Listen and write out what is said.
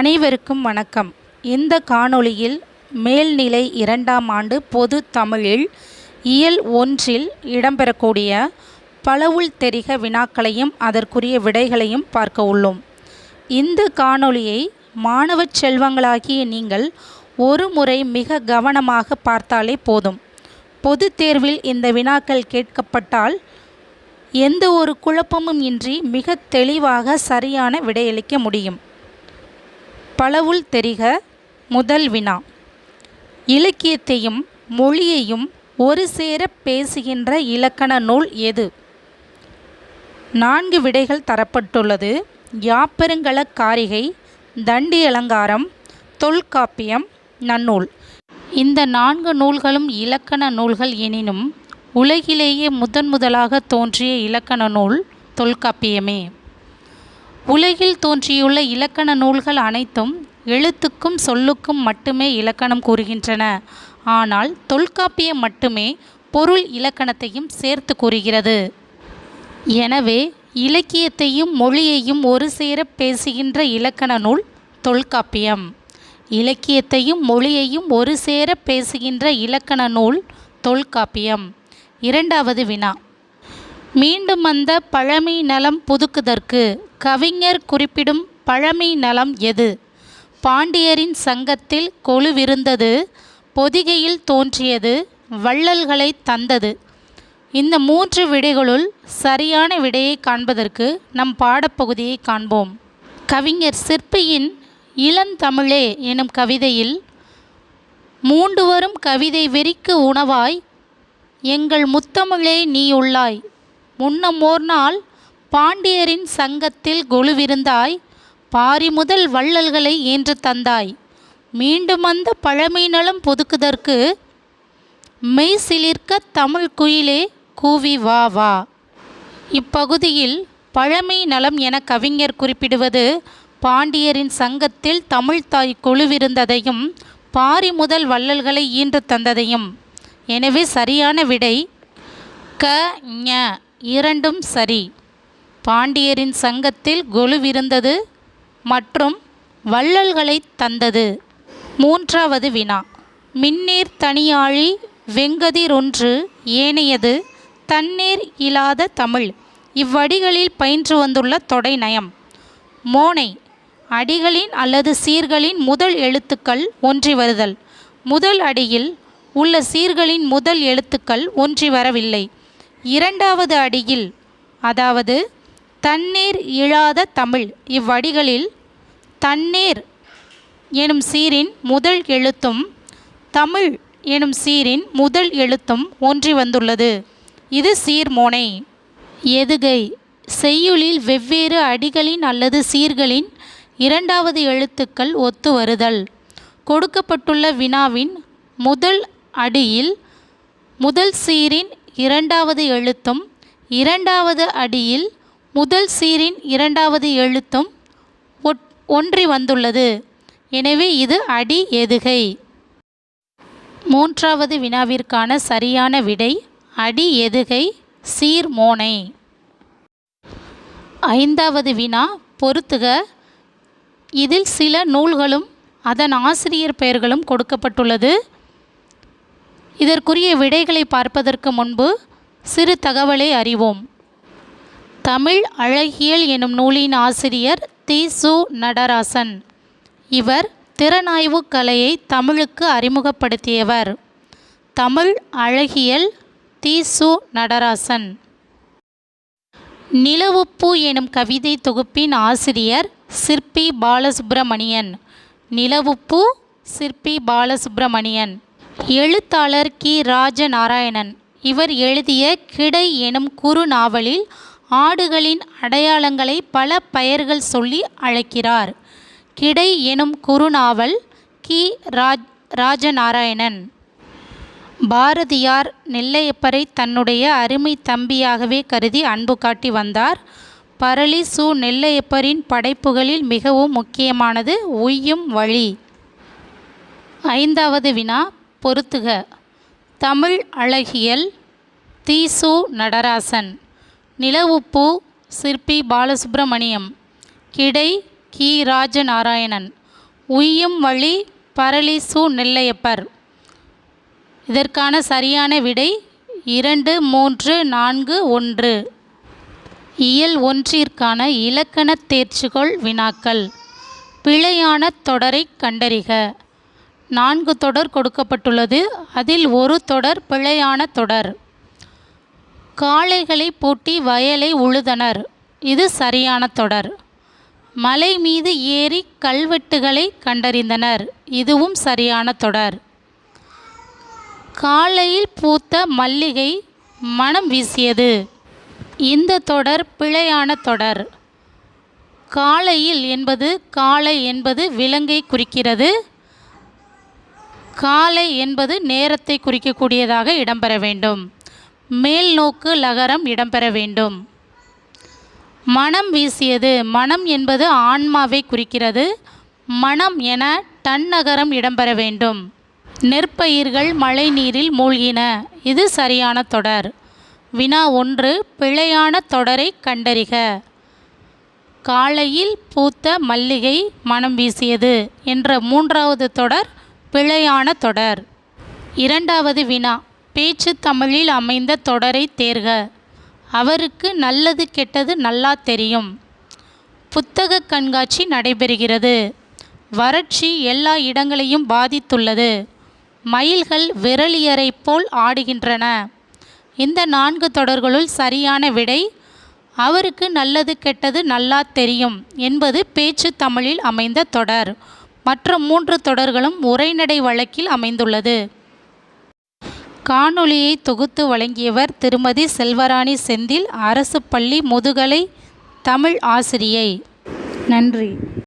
அனைவருக்கும் வணக்கம். இந்த காணொளியில் மேல்நிலை இரண்டாம் ஆண்டு பொது தமிழில் இயல் ஒன்றில் இடம்பெறக்கூடிய பலவுள் தெரிக வினாக்களையும் அதற்குரிய விடைகளையும் பார்க்க உள்ளோம். இந்த காணொளியை மாணவ செல்வங்களாகிய நீங்கள் ஒரு முறை மிக கவனமாக பார்த்தாலே போதும். பொது தேர்வில் இந்த வினாக்கள் கேட்கப்பட்டால் எந்த ஒரு குழப்பமும் இன்றி மிக தெளிவாக சரியான விடையளிக்க முடியும். பலவுள் தெரிக முதல் வினா. இலக்கியத்தையும் மொழியையும் ஒரு சேர பேசுகின்ற இலக்கண நூல் எது? நான்கு விடைகள் தரப்பட்டுள்ளது. யாப்பருங்கல காரிகை தண்டி அலங்காரம் தொல்காப்பியம் நன்னூல். இந்த நான்கு நூல்களும் இலக்கண நூல்கள் எனினும் உலகிலேயே முதன் முதலாக தோன்றிய இலக்கண நூல் தொல்காப்பியமே. உலகில் தோன்றியுள்ள இலக்கண நூல்கள் அனைத்தும் எழுத்துக்கும் சொல்லுக்கும் மட்டுமே இலக்கணம் கூறுகின்றன. ஆனால் தொல்காப்பியம் மட்டுமே பொருள் இலக்கணத்தையும் சேர்த்து கூறுகிறது. எனவே இலக்கியத்தையும் மொழியையும் ஒரு சேர பேசுகின்ற இலக்கண நூல் தொல்காப்பியம். இலக்கியத்தையும் மொழியையும் ஒரு சேர பேசுகின்ற இலக்கண நூல் தொல்காப்பியம். இரண்டாவது வினா. மீண்டும் வந்த பழமை நலம் புதுக்குதற்கு கவிஞர் குறிப்பிடும் பழமை நலம் எது? பாண்டியரின் சங்கத்தில் கொலுவிருந்தது பொதிகையில் தோன்றியது வள்ளல்களை தந்தது. இந்த மூன்று விடைகளுள் சரியான விடையை காண்பதற்கு நம் பாடப்பகுதியை காண்போம். கவிஞர் சிற்பியின் இளந்தமிழே எனும் கவிதையில் மூண்டு வரும் கவிதை வெறிக்கு உணவாய் எங்கள் முத்தமிழே நீ உள்ளாய் முன்னமோர் நாள் பாண்டியரின் சங்கத்தில் கொலுவிருந்தாய் பாரி முதல் வள்ளல்களை ஈன்று தந்தாய். மீண்டும் அந்த பழமை நலம் புதுக்குதற்கு மெய் சிலிர்க்க தமிழ் குயிலே கூவி வா வா. இப்பகுதியில் பழமை நலம் என கவிஞர் குறிப்பிடுவது பாண்டியரின் சங்கத்தில் தமிழ்தாய் குழுவிருந்ததையும் பாரி முதல் வள்ளல்களை ஈன்று தந்ததையும். எனவே சரியான விடை க ஞ. இரண்டும் சரி. பாண்டியரின் சங்கத்தில் கொலுவிருந்தது மற்றும் வள்ளல்களை தந்தது. மூன்றாவது வினா. மின்னீர் தனியாழி வெங்கதிரொன்று ஏனையது தண்ணீர் இல்லாத தமிழ். இவ்வடிகளில் பயின்று வந்துள்ள தொடை நயம். மோனை. அடிகளின் அல்லது சீர்களின் முதல் எழுத்துக்கள் ஒன்றி வருதல். முதல் அடியில் உள்ள சீர்களின் முதல் எழுத்துக்கள் ஒன்றி வரவில்லை. இரண்டாவது அடியில் அதாவது தண்ணீர் இழாத தமிழ் இவ்வடிகளில் தண்ணீர் எனும் சீரின் முதல் எழுத்தும் தமிழ் எனும் சீரின் முதல் எழுத்தும் ஒன்றி வந்துள்ளது. இது சீர்மோனை. எதுகை. செய்யுளில் வெவ்வேறு அடிகளின் அல்லது சீர்களின் இரண்டாவது எழுத்துக்கள் ஒத்து வருதல். கொடுக்கப்பட்டுள்ள வினாவின் முதல் அடியில் முதல் சீரின் இரண்டாவது எழுத்தும் இரண்டாவது அடியில் முதல் சீரின் இரண்டாவது எழுத்தும் ஒட் ஒன்றி வந்துள்ளது. எனவே இது அடி எதுகை. மூன்றாவது வினாவிற்கான சரியான விடை அடி எதுகை சீர்மோனை ஐந்தாவது வினா பொறுத்துக. இதில் சில நூல்களும் அதன் ஆசிரியர் பெயர்களும் கொடுக்கப்பட்டுள்ளது. இதற்குரிய விடைகளை பார்ப்பதற்கு முன்பு சிறு தகவலை அறிவோம். தமிழ் அழகியல் எனும் நூலின் ஆசிரியர் தி. சு. நடராசன். இவர் திறனாய்வு கலையை தமிழுக்கு அறிமுகப்படுத்தியவர். தமிழ் அழகியல் தி. சு. நடராசன். நிலவுப்பு எனும் கவிதை தொகுப்பின் ஆசிரியர் சிற்பி பாலசுப்பிரமணியன் நிலவுப்பு சிற்பி பாலசுப்பிரமணியன் எழுத்தாளர் கி. ராஜநாராயணன். இவர் எழுதிய கிடை எனும் குறு நாவலில் ஆடுகளின் அடையாளங்களை பல பெயர்கள் சொல்லி அழைக்கிறார். கிடை எனும் குறுநாவல் கி. ராஜ் ராஜநாராயணன். பாரதியார் நெல்லையப்பரை தன்னுடைய அருமை தம்பியாகவே கருதி அன்பு காட்டி வந்தார். பரளி சு. நெல்லையப்பரின் படைப்புகளில் மிகவும் முக்கியமானது உய்யும் வழி. ஐந்தாவது வினா பொருத்துக. தமிழ் அழகியல் தீசு நடராசன். நிலவுப்பு சிற்பி பாலசுப்பிரமணியம் கிடை கி. ராஜநாராயணன். உய்யும் வழி பரளி சு நெல்லையப்பர். இதற்கான சரியான விடை இரண்டு மூன்று நான்கு ஒன்று. இயல் ஒன்றிற்கான இலக்கண தேர்ச்சிகோள் வினாக்கள். பிழையான தொடரை கண்டறிக. நான்கு தொடர் கொடுக்கப்பட்டுள்ளது. அதில் ஒரு தொடர் பிழையான தொடர். காளைகளை பூட்டி வயலை உழுதனர். இது சரியான தொடர். மலை மீது ஏறி கல்வெட்டுகளை கண்டறிந்தனர். இதுவும் சரியான தொடர். காலையில் பூத்த மல்லிகை மனம் வீசியது. இந்த தொடர் பிழையான தொடர். காலையில் என்பது காலை என்பது விலங்கை குறிக்கிறது. காலை என்பது நேரத்தை குறிக்கக்கூடியதாக இடம்பெற வேண்டும். மேல் நோக்கு லகரம் இடம்பெற வேண்டும். மனம் வீசியது மனம் என்பது ஆன்மாவை குறிக்கிறது. மனம் என தன்னகரம் இடம்பெற வேண்டும். நெற்பயிர்கள் மழை நீரில் மூழ்கின. இது சரியான தொடர். வினா ஒன்று பிழையான தொடரை கண்டறிக. காலையில் பூத்த மல்லிகை மனம் வீசியது என்ற மூன்றாவது தொடர் பிழையான தொடர். இரண்டாவது வினா பேச்சு தமிழில் அமைந்த தொடரை தேர்க. அவருக்கு நல்லது கெட்டது நல்லா தெரியும். புத்தக கண்காட்சி நடைபெறுகிறது. வறட்சி எல்லா இடங்களையும் பாதித்துள்ளது. மயில்கள் விரலியரை போல் ஆடுகின்றன. இந்த நான்கு தொடர்களுள் சரியான விடை அவருக்கு நல்லது கெட்டது நல்லா தெரியும் என்பது பேச்சு தமிழில் அமைந்த தொடர். மற்ற மூன்று தொடர்களும் உரைநடை வழக்கில் அமைந்துள்ளது. காணொளியை தொகுத்து வழங்கியவர் திருமதி செல்வராணி செந்தில் அரசு பள்ளி முதுகலை தமிழ் ஆசிரியை. நன்றி.